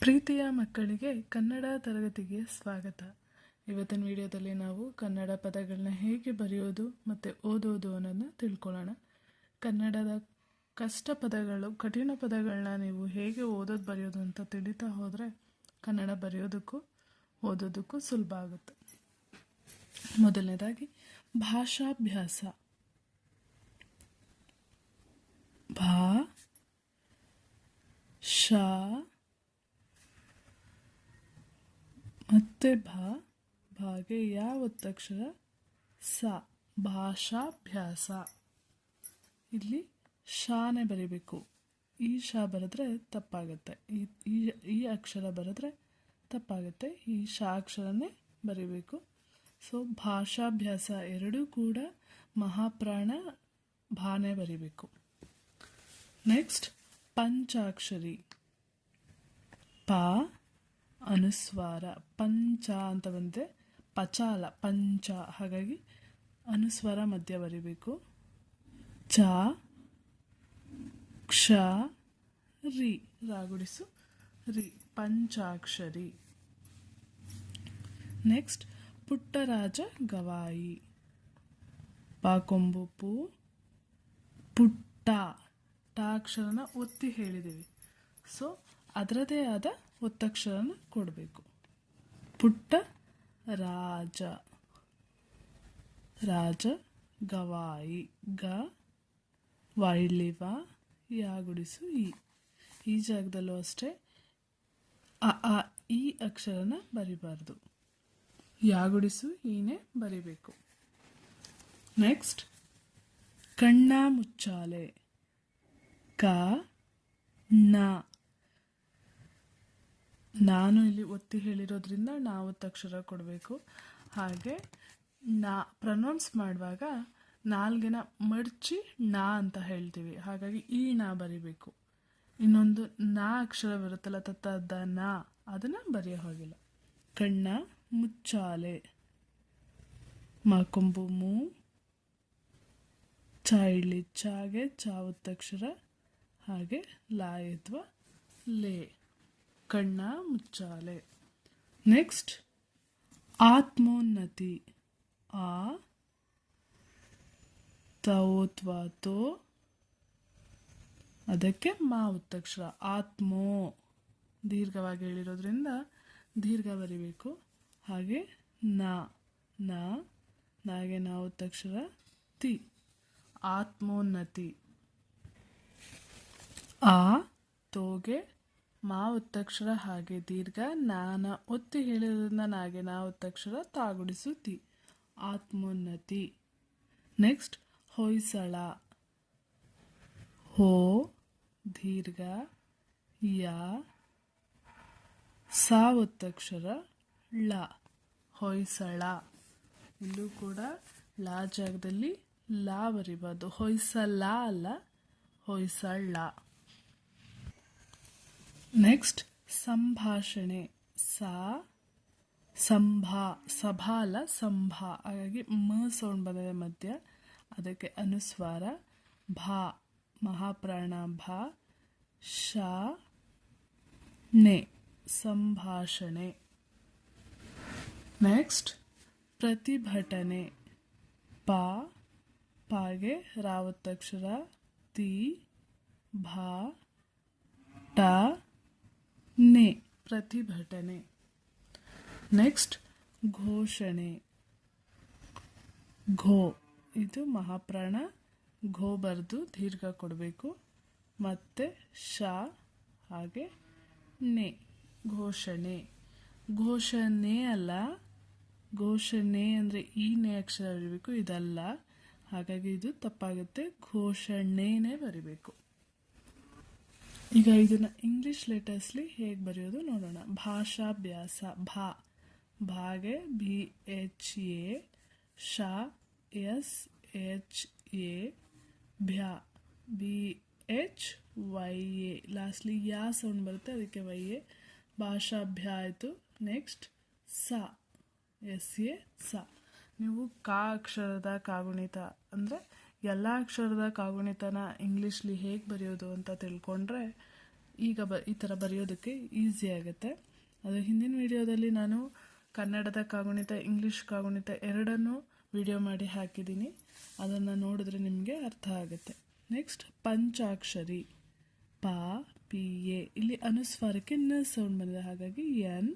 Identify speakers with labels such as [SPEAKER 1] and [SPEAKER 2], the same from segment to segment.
[SPEAKER 1] ಪ್ರೀತಿಯ ಮಕ್ಕಳಿಗೆ ಕನ್ನಡ ತರಗತಿಗೆ ಸ್ವಾಗತ. ಇವತ್ತಿನ ವಿಡಿಯೋದಲ್ಲಿ ನಾವು ಕನ್ನಡ ಪದಗಳನ್ನ ಹೇಗೆ ಬರೆಯೋದು ಮತ್ತು ಓದೋದು ಅನ್ನೋದನ್ನ ತಿಳ್ಕೊಳ್ಳೋಣ. ಕನ್ನಡದ ಕಷ್ಟ ಪದಗಳು, ಕಠಿಣ ಪದಗಳನ್ನ ನೀವು ಹೇಗೆ ಓದೋದು, ಬರೆಯೋದು ಅಂತ ತಿಳಿತಾ ಹೋದರೆ ಕನ್ನಡ ಬರೆಯೋದಕ್ಕೂ ಓದೋದಕ್ಕೂ ಸುಲಭ ಆಗುತ್ತೆ. ಮೊದಲನೇದಾಗಿ, ಭಾಷಾಭ್ಯಾಸ. ಭಾ ಶಾ ಮತ್ತೆ ಭಾ, ಭಾಗೆ ಯಾವ ಒತ್ತಕ್ಷರ? ಸ, ಭಾಷಾಭ್ಯಾಸ. ಇಲ್ಲಿ ಶಾನೆ ಬರಿಬೇಕು. ಈ ಶಾ ಬರೆದ್ರೆ ತಪ್ಪಾಗುತ್ತೆ. ಈ ಈ ಅಕ್ಷರ ಬರೆದ್ರೆ ತಪ್ಪಾಗುತ್ತೆ. ಈ ಶಾ ಅಕ್ಷರನೇ ಬರಿಬೇಕು. ಸೊ, ಭಾಷಾಭ್ಯಾಸ ಎರಡೂ ಕೂಡ ಮಹಾಪ್ರಾಣ ಭಾನೆ ಬರಿಬೇಕು. ನೆಕ್ಸ್ಟ್, ಪಂಚಾಕ್ಷರಿ. ಪ ಅನುಸ್ವಾರ, ಪಂಚ ಅಂತ ಬಂದರೆ ಪಚಾಲ, ಪಂಚ, ಹಾಗಾಗಿ ಅನುಸ್ವಾರ ಮಧ್ಯ ಬರಿಬೇಕು. ಚ, ಕ್ಷ, ರಿ, ರಾಗುಡಿಸು. ರಿ, ಪಂಚಾಕ್ಷರಿ. ನೆಕ್ಸ್ಟ್ ಪುಟ್ಟರಾಜ ಗವಾಯಿ. ಪಾಕೊಂಬು ಪು, ಪುಟ್ಟ, ಟಾಕ್ಷರನ ಒತ್ತಿ ಹೇಳಿದ್ದೀವಿ ಸೊ ಅದರದೇ ಆದ ಒತ್ತಕ್ಷರನ ಕೊಡಬೇಕು. ಪುಟ್ಟ ರಾಜ. ರಾಜ ಗವಾಯಿ. ಗ ವೈಲಿವ ಯಾಗುಡಿಸು ಈ. ಈ ಜಾಗದಲ್ಲೂ ಅಷ್ಟೇ ಅ ಆ ಈ ಅಕ್ಷರನ ಬರಿಬಾರ್ದು. ಯಾಗುಡಿಸು ಈನೇ ಬರಿಬೇಕು. ನೆಕ್ಸ್ಟ್ ಕಣ್ಣ ಮುಚ್ಚಾಲೆ. ಕ, ನ ನಾನು ಇಲ್ಲಿ ಒತ್ತಿ ಹೇಳಿರೋದ್ರಿಂದ ನಾವು ಒತ್ತಕ್ಷರ ಕೊಡಬೇಕು. ಹಾಗೆ ನಾ ಪ್ರನೌನ್ಸ್ ಮಾಡುವಾಗ ನಾಲ್ಗೆನ ಮಡಚಿ ನಾ ಅಂತ ಹೇಳ್ತೀವಿ. ಹಾಗಾಗಿ ಈ ನಾ ಬರಿಬೇಕು. ಇನ್ನೊಂದು ನಾ ಅಕ್ಷರ ಬರುತ್ತಲ್ಲ ತತ್ತ ನಾ, ಅದನ್ನು ಬರೆಯೋ ಹಾಗಿಲ್ಲ. ಕಣ್ಣ, ಮುಚ್ಚಾಲೆ, ಮಾಕೊಂಬು, ಮೂ ಚ ಇಳಿ ಚಾಗೆ ಚಾ ಒತ್ತಕ್ಷರ ಹಾಗೆ ಲಾ ಅಥವಾ ಲೇ. ಕಣ್ಣ ಮುಚ್ಚಾಲೆ. ನೆಕ್ಸ್ಟ್ ಆತ್ಮೋನ್ನತಿ. ಆ ತೋತ್ವಾತೋ ಅದಕ್ಕೆ ಮಾ ಉತ್ತಕ್ಷರ. ಆತ್ಮೋ. ದೀರ್ಘವಾಗಿ ಹೇಳಿರೋದ್ರಿಂದ ದೀರ್ಘ ಬರಿಬೇಕು. ಹಾಗೆ ನ ನ ನಾಗೆ ನಾ ಉತ್ತಕ್ಷರ ತಿ. ಆತ್ಮೋನ್ನತಿ. ಆ, ತೋಗೆ ಮಾ ಉತ್ತಕ್ಷರ ಹಾಗೆ ದೀರ್ಘ. ನಾನ ಒತ್ತಿ ಹೇಳಿದ್ರಿಂದ ನಾಗೆ ನಾ ಒತ್ತಕ್ಷರ ತಾಗುಡಿಸುತ್ತಿ. ಆತ್ಮೋನ್ನತಿ. ನೆಕ್ಸ್ಟ್ ಹೊಯ್ಸಳ. ಹೋ, ದೀರ್ಘ. ಯಾ ಸಾ ಒತ್ತಕ್ಷರ ಳ. ಹೊಯ್ಸಳ. ಇಲ್ಲೂ ಕೂಡ ಲಾ ಜಾಗದಲ್ಲಿ ಲಾ ಬರಿಬಾರ್ದು ಹೊಯ್ಸಳ ಅಲ್ಲ, ಹೊಯ್ಸಳ. ನೆಕ್ಸ್ಟ್ ಸಂಭಾಷಣೆ. ಸಾ, ಸಂಭಾ, ಸಭಾಲ, ಸಂಭಾ. ಹಾಗಾಗಿ ಮ ಸೌಂಡ್ ಬಂದಿದೆ ಮಧ್ಯ. ಅದಕ್ಕೆ ಅನುಸ್ವಾರ. ಭಾ, ಮಹಾಪ್ರಾಣ, ಭಾ. ಶಾ, ನೆ, ಸಂಭಾಷಣೆ. ನೆಕ್ಸ್ಟ್ ಪ್ರತಿಭಟನೆ. ಪಾ, ಪಾಗೆ ರಾವತ್ತಕ್ಷರ. ತಿ, ಭಾ, ಟ ನೆ, ಪ್ರತಿಭಟನೆ. ನೆಕ್ಸ್ಟ್, ಘೋಷಣೆ. ಘೋ, ಇದು ಮಹಾಪ್ರಾಣ. ಘೋ ಬರೆದು ದೀರ್ಘ ಕೊಡಬೇಕು. ಮತ್ತು, ಶಾ, ಹಾಗೆ ನೆ, ಘೋಷಣೆ. ಘೋಷಣೆ ಅಲ್ಲ, ಘೋಷಣೆ ಅಂದರೆ ಈ ನೆ ಅಕ್ಷರ ಬರೀಬೇಕು, ಇದಲ್ಲ. ಹಾಗಾಗಿ ಇದು ತಪ್ಪಾಗುತ್ತೆ. ಘೋಷಣೆನೇ ಬರಿಬೇಕು. ಈಗ ಇದನ್ನ ಇಂಗ್ಲಿಷ್ ಲೆಟರ್ಸ್ಲಿ ಹೇಗೆ ಬರೆಯೋದು ನೋಡೋಣ. ಭಾಷಾಭ್ಯಾಸ, ಭಾ, ಭಾಗೆ ಬಿ ಎಚ್ ಎ ಶಾ S H A ಭ್ಯಾ B H Y A lastly yeah sound ಬರುತ್ತೆ? ಅದಕ್ಕೆ ವೈ ಎ ಭಾಷಾಭ್ಯ ಆಯಿತು ನೆಕ್ಸ್ಟ್ ಸ ಎಸ್ ಎ ಸ. ನೀವು ಕಾ ಅಕ್ಷರದ ಕಾಗುಣಿತ ಅಂದರೆ ಎಲ್ಲ ಅಕ್ಷರದ ಕಾಗುಣಿತನ ಇಂಗ್ಲೀಷ್ಲಿ ಹೇಗೆ ಬರೆಯೋದು ಅಂತ ತಿಳ್ಕೊಂಡ್ರೆ ಈಗ ಬ ಈ ಥರ ಬರೆಯೋದಕ್ಕೆ ಈಸಿ ಆಗುತ್ತೆ. ಅದು ಹಿಂದಿನ ವಿಡಿಯೋದಲ್ಲಿ ನಾನು ಕನ್ನಡದ ಕಾಗುಣಿತ ಇಂಗ್ಲೀಷ್ ಕಾಗುಣಿತ ಎರಡನ್ನೂ ವಿಡಿಯೋ ಮಾಡಿ ಹಾಕಿದ್ದೀನಿ. ಅದನ್ನು ನೋಡಿದ್ರೆ ನಿಮಗೆ ಅರ್ಥ ಆಗುತ್ತೆ. ನೆಕ್ಸ್ಟ್ ಪಂಚಾಕ್ಷರಿ. ಪ, ಪಿ, ಎ. ಇಲ್ಲಿ ಅನುಸ್ವಾರಕ್ಕೆ ನ ಸೌಂಡ್ ಬಂದಿದೆ ಹಾಗಾಗಿ ಎನ್,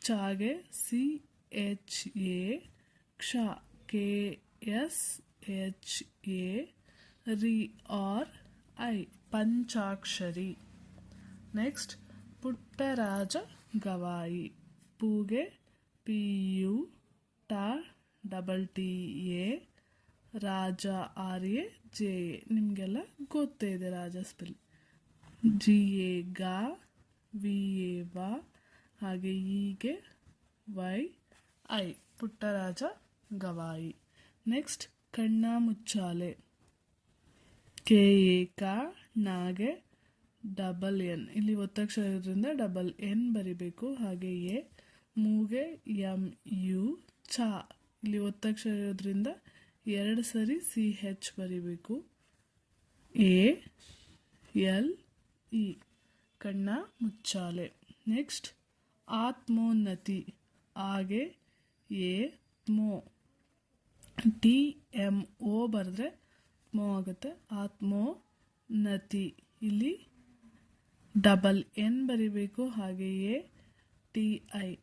[SPEAKER 1] ಚಾಗೆ, ಸಿ, ಎಚ್, ಎ, ಕ್ಷ, ಕೆ, ಎಸ್ ಎಚ್ ಎ ರಿ R I Panchakshari next Puttaraja Gavai ಪೂಗೆ ಪಿ ಯು ಟ ಡಬಲ್ ಟಿ ಎ ರಾಜ ಆರ್ ಎ ಜೆ ಎ ನಿಮಗೆಲ್ಲ ಗೊತ್ತೇ ಇದೆ ರಾಜ ಸ್ಪೆಲ್ ಜಿ ಎ ಗ ವಿ ಎ ವ ಹಾಗೆ ಹೀಗೆ Y I Puttaraja Gavai next ಕಣ್ಣ ಮುಚ್ಚಾಲೆ ಕೆ, ಎ, ಕ, ನಾಗೆ, ಡಬಲ್ ಎನ್. ಇಲ್ಲಿ ಒತ್ತಕ್ಷರ ಇರೋದ್ರಿಂದ ಡಬಲ್ ಎನ್ ಬರಿಬೇಕು. ಹಾಗೆ ಎ, ಮೂಗೆ, ಎಂ, ಯು, ಚ. ಇಲ್ಲಿ ಒತ್ತಕ್ಷರ ಇರೋದ್ರಿಂದ ಎರಡು ಸರಿ ಸಿ, ಹೆಚ್ ಬರಿಬೇಕು. A, L, E. ಕಣ್ಣ ಮುಚ್ಚಾಲೆ ನೆಕ್ಸ್ಟ್, ಆತ್ಮೋನ್ನತಿ. ಆಗೆ ಎ, ಮೋ. ಟಿ ಎಂ ಒ ಬರೆದ್ರೆ ಮೋ ಆಗುತ್ತೆ. ಆತ್ಮೋನ್ನತಿ ಇಲ್ಲಿ ಡಬಲ್ ಎನ್ ಬರಿಬೇಕು ಹಾಗೆಯೇ T, I.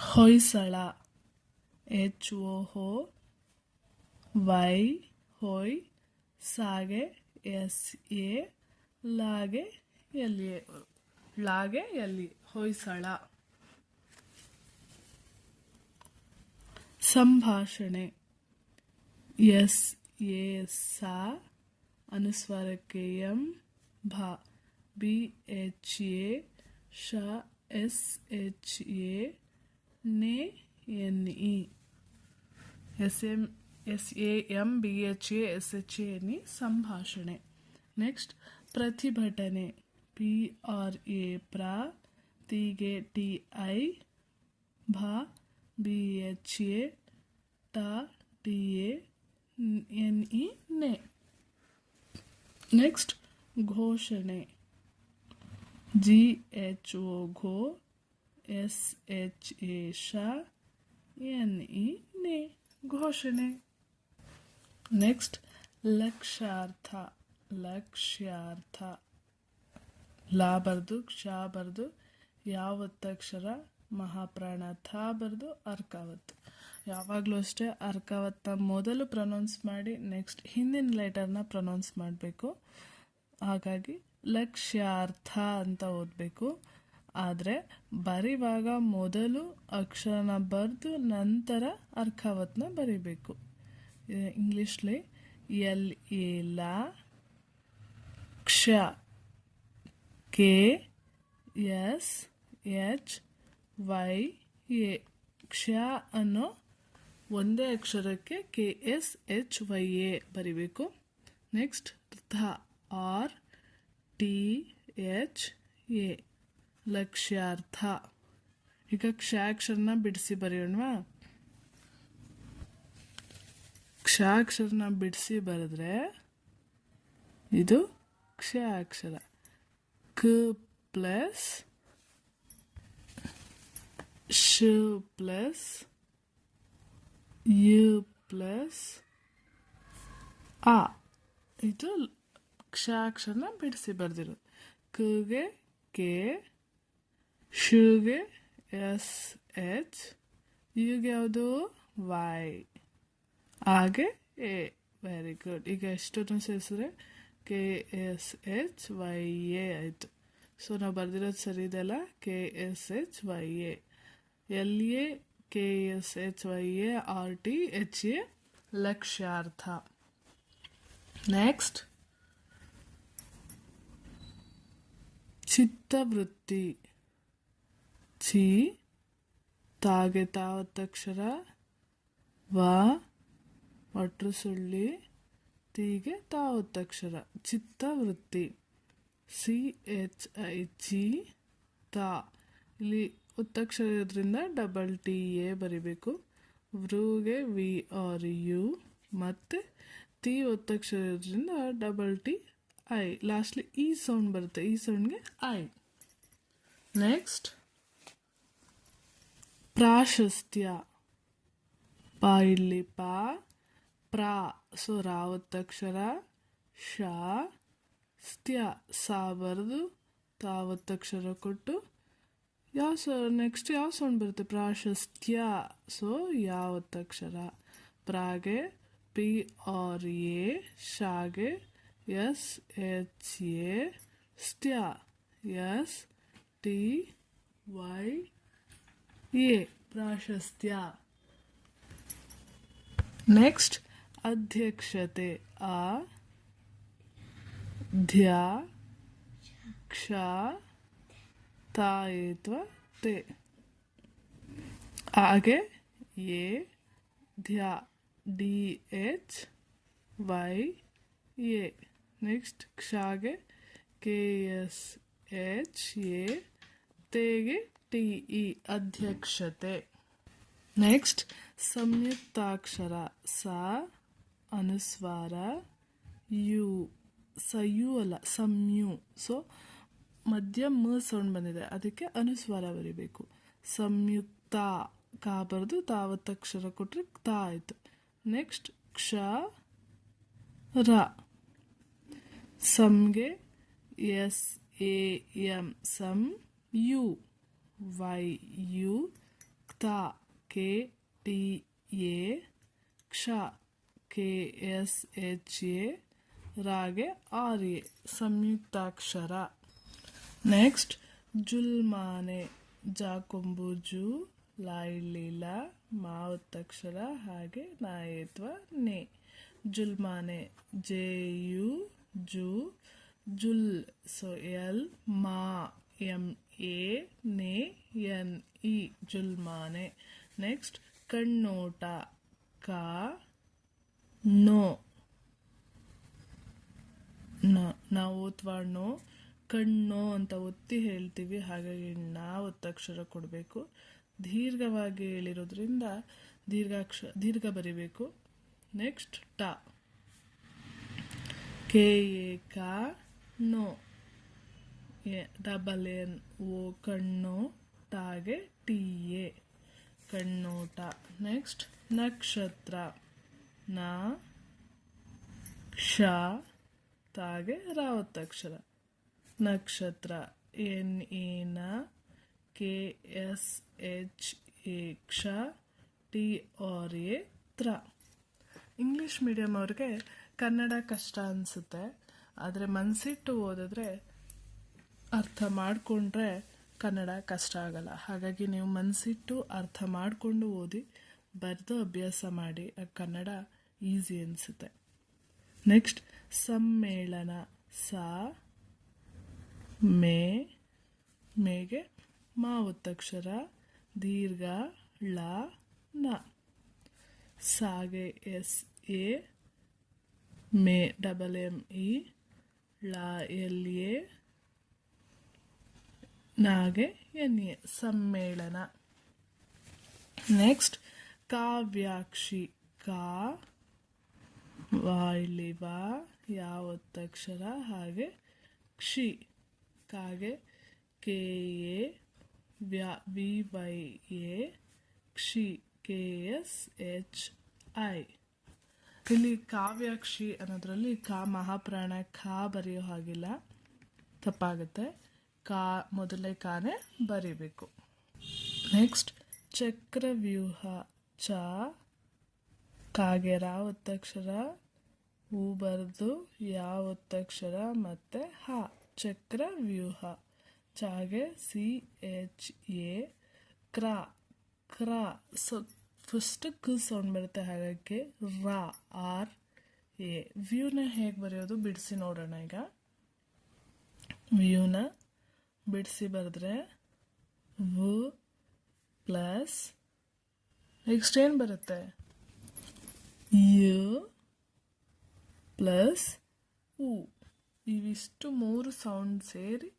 [SPEAKER 1] Hoysala. H, O, ಹೋ. ವೈ, ಹೊಯ್. ಸಾಗೆ, ಎಸ್, ಎ, ಲಾಗೆ ಎಲ್ಲಿ ಲಾಗೆ ಎಲ್ಲಿ ಹೊಯ್ಸಳ. ಸಂಭಾಷಣೆ. ಎಸ್ ಎ ಸಾ ಅನುಸ್ವಾರಕ್ಕೆ ಎಂ ಭಾ ಬಿ ಎಚ್ ಎ ಶ ಎಸ್ ಎಚ್ ಎ ನೆ N E S M S A M B H A S H A N E ಸಂಭಾಷಣೆ. ನೆಕ್ಸ್ಟ್, ಪ್ರತಿಭಟನೆ. ಪಿ ಆರ್ ಎ ಪ್ರ ತಿಗೆ ಟಿ ಐ ಭಾ ಬಿ ಎಚ್ ಎ ಟಾ T A N E ನೆ next ಘೋಷಣೆ G H O ಘೋ S H A ಶ ಎನ್ ಇ ನೆ ಘೋಷಣೆ. ನೆಕ್ಸ್ಟ್ ಲಕ್ಷಾರ್ಥ. ಲಕ್ಷ್ಯಾರ್ಥ ಲಾ ಬರ್ದು ಕ್ಷ ಬರ್ದು ಯಾವತ್ತಕ್ಷರ ಮಹಾಪ್ರಾಣ ಬರೆದು ಅರ್ಕಾವತ್. ಯಾವಾಗಲೂ ಅಷ್ಟೇ ಅರ್ಕಾವತ್ನ ಮೊದಲು ಪ್ರೊನೌನ್ಸ್ ಮಾಡಿ ನೆಕ್ಸ್ಟ್ ಹಿಂದಿನ ಲೆಟರ್ನ ಪ್ರೊನೌನ್ಸ್ ಮಾಡಬೇಕು. ಹಾಗಾಗಿ ಲಕ್ಷ್ಯಾರ್ಥ ಅಂತ ಓದಬೇಕು. ಆದರೆ ಬರೆಯುವಾಗ ಮೊದಲು ಅಕ್ಷರನ ಬರೆದು ನಂತರ ಅರ್ಕಾವತ್ನ ಬರಿಬೇಕು. ಇಂಗ್ಲೀಷ್ಲಿ ಎಲ್, ಎ, ಲ, ಕ್ಷ, K, S, H Y A ಕ್ಷ ಅನ್ನೋ ಒಂದೇ ಅಕ್ಷರಕ್ಕೆ K S H Y A ಬರಿಬೇಕು. ನೆಕ್ಸ್ಟ್ ಥ ಆರ್ ಟಿ ಎಚ್ ಎ ಲಕ್ಷ್ಯಾರ್ಥ. ಈಗ ಕ್ಷಾಕ್ಷರನ ಬಿಡಿಸಿ ಬರೆಯೋಣವಾ? ಕ್ಷಾಕ್ಷರನ ಬಿಡಿಸಿ ಬರೆದ್ರೆ ಇದು ಕ್ಷ ಅಕ್ಷರ. ಕ ಪ್ಲಸ್ ಶ ಪ್ಲಸ್ ಯು ಪ್ಲಸ್ ಆ ಇದು ಕ್ಷಾಕ್ಷರನ ಬಿಡಿಸಿ ಬರೆದಿರೋದು. ಕಗೆ, ಕೆ, ಶುಗೆ, ಎಸ್, ಎಚ್, ಯುಗೆ ಯಾವುದು? ವೈ. ಹಾಗೆ ಎ. ವೆರಿ ಗುಡ್ ಈಗ ಎಷ್ಟನ್ನು ಸೇರಿಸಿದ್ರೆ? K, S, H, Y, A ಆಯಿತು. ಸೊ ನಾವು ಬರೆದಿರೋದು ಸರಿ ಇದೆಲ್ಲ K, S, H, Y, A. L A, K S, H Y A, R T, H A, ಲಕ್ಷ್ಯಾರ್ಥ. Next ಚಿತ್ತವೃತ್ತಿ. ಚಿ ತಾಗೆ ತಾವತ್ತಕ್ಷರ ವ, ಒಟ್ರು ಸುಳ್ಳಿ. ತೀಗೆ ತಾವತ್ತಕ್ಷರ ಚಿತ್ತವೃತ್ತಿ. ಸಿ, ಎಚ್ ಐ ಚಿ ತಾ. ಇಲ್ಲಿ ಇರೋದ್ರಿಂದ ಡಬಲ್ ಟಿ ಎ ಬರಿಬೇಕು. ವೃಗೆ ವಿ ಆರ್ ಯು ಮತ್ತು ಟಿ ಒತ್ತಕ್ಷರದಿಂದ ಡಬಲ್ ಟಿ ಐ. ಲಾಸ್ಟ್ಲಿ ಈ ಸೌಂಡ್ ಬರುತ್ತೆ. ಈ ಸೌಂಡ್ಗೆ ಐ. ನೆಕ್ಸ್ಟ್ ಪ್ರಾಶಸ್ತ್ಯ. ಪ ಇಲ್ಲಿ ಪ. ಪ್ರಾ ಸೊ ರಾ ಒತ್ತಕ್ಷರ ಶ. ಸ್ತ್ಯ. ಸಾ ಬರೆದು ತಾ ಒತ್ತಕ್ಷರ ಕೊಟ್ಟು ಯಾವ ಸ ನೆಕ್ಸ್ಟ್ ಯಾವ ಸೌಂಡ್ ಬರುತ್ತೆ ಪ್ರಾಶಸ್ತ್ಯ ಸೊ ಯಾವ ಒತ್ತಕ್ಷರ ಪ್ರಾಗೆ ಪಿ ಆರ್ ಎ ಶಾಗೆ ಎಸ್ ಎಚ್ ಎ ಸ್ತ್ಯ ಎಸ್ ಟಿ ವೈ ಎ ಪ್ರಾಶಸ್ತ್ಯ ನೆಕ್ಸ್ಟ್ ಅಧ್ಯಕ್ಷತೆ ಆ ಧ್ಯ ಕ್ಷ ತಾಯಿತ್ವ ತೆ ಆಗೆ A ಧ್ಯ D H Y A next ಕ್ಷಾಗೆ K S H A ತೆಗೆ ಟಿ ಇ ಅಧ್ಯಕ್ಷತೆ ನೆಕ್ಸ್ಟ್ ಸಂಯುಕ್ತಾಕ್ಷರ ಸ ಅನುಸ್ವಾರ ಯು ಸ ಯು ಅಲ್ಲ ಸಂಯು ಸೊ ಮಧ್ಯ ಮ ಸೌಂಡ್ ಬಂದಿದೆ. ಅದಕ್ಕೆ ಅನುಸ್ವಾರ ಬರಿಬೇಕು. ಸಂಯುಕ್ತ ಕಾ ಬರೆದು ತಾವತ್ತಕ್ಷರ ಕೊಟ್ಟರೆ ತಾ ಆಯಿತು. ನೆಕ್ಸ್ಟ್ ಕ್ಷ, ರ. ಸಂಗೆ ಎಸ್, ಎ, ಎಂ ಸಮ್ you. Y, U. ಕ್ತ K, T, A. ಕ್ಷ, ಕೆ, ಎಸ್, ಎಚ್, ಎ. ರಾಗೆ ಆರ್, ಎ. ಸಂಯುಕ್ತಾಕ್ಷರ. ನೆಕ್ಸ್ಟ್ ಜುಲ್ಮಾನೆ ಜಾಕೊಂಬುಜು ಜು ಲೀಲಾ ಮಾ ಹಾಗೆ ನಾಯತ್ವ ನೆ ಜುಲ್ಮಾನೆ ಜೆ ಯು ಜು ಜುಲ್ ಸೊ ಎಲ್ ಮಾ ಎಂ ಎ ನೆ ಎನ್ ಇ ಜುಲ್ಮಾನೆ ನೆಕ್ಸ್ಟ್ ಕಣ್ಣೋಟ ಕ ನೋ ನ- ನಾವು ಓದ್ವಾಡ್ನೋ ಕಣ್ಣು ಅಂತ ಒತ್ತಿ ಹೇಳ್ತೀವಿ. ಹಾಗಾಗಿ ನಾ ಒತ್ತಕ್ಷರ ಕೊಡಬೇಕು. ದೀರ್ಘವಾಗಿ ಹೇಳಿರೋದ್ರಿಂದ ದೀರ್ಘಾಕ್ಷ, ದೀರ್ಘ ಬರಿಬೇಕು. ನೆಕ್ಸ್ಟ್ ಟ. ಕೆ, ಎ, ಕ ನೋ ಡಬಲ್ ಎನ್, ಓ, ಕಣ್ಣು ಟಾಗೆ ಟಿ, ಎ. ಕಣ್ಣೋಟ ನೆಕ್ಸ್ಟ್ ನಕ್ಷತ್ರ. ನ, ಕ್ಷ, ತಾಗೆ ರಾವತ್ತಕ್ಷರ ನಕ್ಷತ್ರ. ಎನ್ ಎನ ಕೆ, ಎಸ್, ಎಚ್, ಎ, ಕ್ಷ, ಟಿ, ಆರ್, ಎ, ತ್ರ. ಇಂಗ್ಲೀಷ್ ಮೀಡಿಯಮ್ ಅವ್ರಿಗೆ ಕನ್ನಡ ಕಷ್ಟ ಅನಿಸುತ್ತೆ. ಆದರೆ ಮನಸ್ಸಿಟ್ಟು ಓದಿದ್ರೆ ಅರ್ಥ ಮಾಡಿಕೊಂಡ್ರೆ ಕನ್ನಡ ಕಷ್ಟ ಆಗಲ್ಲ. ಹಾಗಾಗಿ ನೀವು ಮನಸ್ಸಿಟ್ಟು ಅರ್ಥ ಮಾಡಿಕೊಂಡು ಓದಿ, ಬರೆದು ಅಭ್ಯಾಸ ಮಾಡಿ ಕನ್ನಡ ಈಸಿ ಅನಿಸುತ್ತೆ. ನೆಕ್ಸ್ಟ್, ಸಮ್ಮೇಳನ. ಸ ಮೇ, ಮೇಗೆ ಮಾ ಒತ್ತಕ್ಷರ ದೀರ್ಘ ಳ, ನ. ಸಾಗೆ ಎಸ್, ಎ, ಮೇ, ಡಬಲ್ ಎಂ, ಇ, ಳ, ಎಲ್, ಎ, ನಾಗೆ, ಎನ್, ಎ. ಸಮ್ಮೇಳನ. ನೆಕ್ಸ್ಟ್, ಕಾವ್ಯಾಕ್ಷಿ, ಕಾ ವಾ ಇಲ್ಲಿ ವಾ ಯಾವತ್ತಕ್ಷರ ಹಾಗೆ, ಕ್ಷಿ. ಕಾಗೆ K A V Y A, Xi K S H, I. ಇಲ್ಲಿ ಕಾವ್ಯಾಕ್ಷಿ ಅನ್ನೋದ್ರಲ್ಲಿ ಕಾ ಮಹಾಪ್ರಾಣ ಕ ಬರೆಯೋ ಹಾಗಿಲ್ಲ. ತಪ್ಪಾಗುತ್ತೆ. ಕಾ ಮೊದಲೇ ಕಾನೇ ಬರೀಬೇಕು. ನೆಕ್ಸ್ಟ್, ಚಕ್ರವ್ಯೂಹ, ಚ, ಕಾಗೆ ರಾ ಒತ್ತಕ್ಷರ ಹೂ ಬರೆದು ಯಾವ ಒತ್ತಕ್ಷರ ಮತ್ತೆ ಹ. ಚಕ್ರವ್ಯೂಹ ಚಾಗೆ ಸಿ ಎಚ್ ಎ ಕ್ರ ಕ್ರ ಸೊ ಫಸ್ಟ್ ಕ ಸೌಂಡ್ ಬರುತ್ತೆ ಹಾಗಾಗಿ ರಾ ಆರ್ ಎ ವ್ಯೂನ ಹೇಗೆ ಬರೆಯೋದು ಬಿಡಿಸಿ ನೋಡೋಣ ಈಗ ವ್ಯೂನ ಬಿಡಿಸಿ ಬರೆದ್ರೆ ವು ಪ್ಲಸ್ ನೆಕ್ಸ್ಟ್ ಏನು ಬರುತ್ತೆ ಯು ಪ್ಲಸ್ ಉ ಇವಿಷ್ಟು ಮೂರು ಸೌಂಡ್ ಸೇರಿ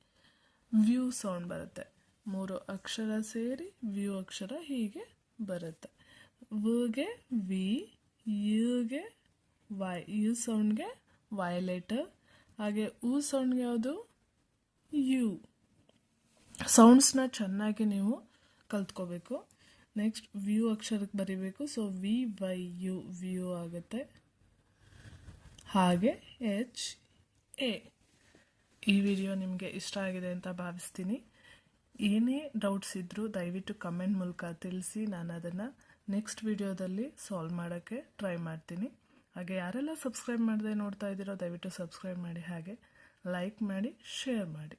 [SPEAKER 1] ವ್ಯೂ ಸೌಂಡ್ ಬರುತ್ತೆ. ಮೂರು ಅಕ್ಷರ ಸೇರಿ ವ್ಯೂ ಅಕ್ಷರ ಹೀಗೆ ಬರುತ್ತೆ. ವಗೆ ವಿ ಯುಗೆ ವೈ ಯು ಸೌಂಡ್ಗೆ ವೈಲೆಟರ್ ಹಾಗೆ ಉ ಸೌಂಡ್ಗೆ ಯಾವುದು? ಯು ಸೌಂಡ್ಸ್ನ ಚೆನ್ನಾಗಿ ನೀವು ಕಲ್ತ್ಕೋಬೇಕು. ನೆಕ್ಸ್ಟ್ ವ್ಯೂ ಅಕ್ಷರಕ್ಕೆ ಬರಿಬೇಕು. ಸೊ ವಿ ವೈ ಯು ವ್ಯೂ ಆಗುತ್ತೆ. ಹಾಗೆ ಎಚ್ ಎ ಈ ವಿಡಿಯೋ ನಿಮಗೆ ಇಷ್ಟ ಆಗಿದೆ ಅಂತ ಭಾವಿಸ್ತೀನಿ. ಏನೇ ಡೌಟ್ಸ್ ಇದ್ದರೂ ದಯವಿಟ್ಟು ಕಮೆಂಟ್ ಮೂಲಕ ತಿಳಿಸಿ. ನಾನು ಅದನ್ನು ನೆಕ್ಸ್ಟ್ ವಿಡಿಯೋದಲ್ಲಿ ಸಾಲ್ವ್ ಮಾಡೋಕ್ಕೆ ಟ್ರೈ ಮಾಡ್ತೀನಿ. ಹಾಗೆ ಯಾರೆಲ್ಲ ಸಬ್ಸ್ಕ್ರೈಬ್ ಮಾಡದೆ ನೋಡ್ತಾ ಇದ್ದೀರೋ ದಯವಿಟ್ಟು ಸಬ್ಸ್ಕ್ರೈಬ್ ಮಾಡಿ. ಹಾಗೆ ಲೈಕ್ ಮಾಡಿ ಶೇರ್ ಮಾಡಿ.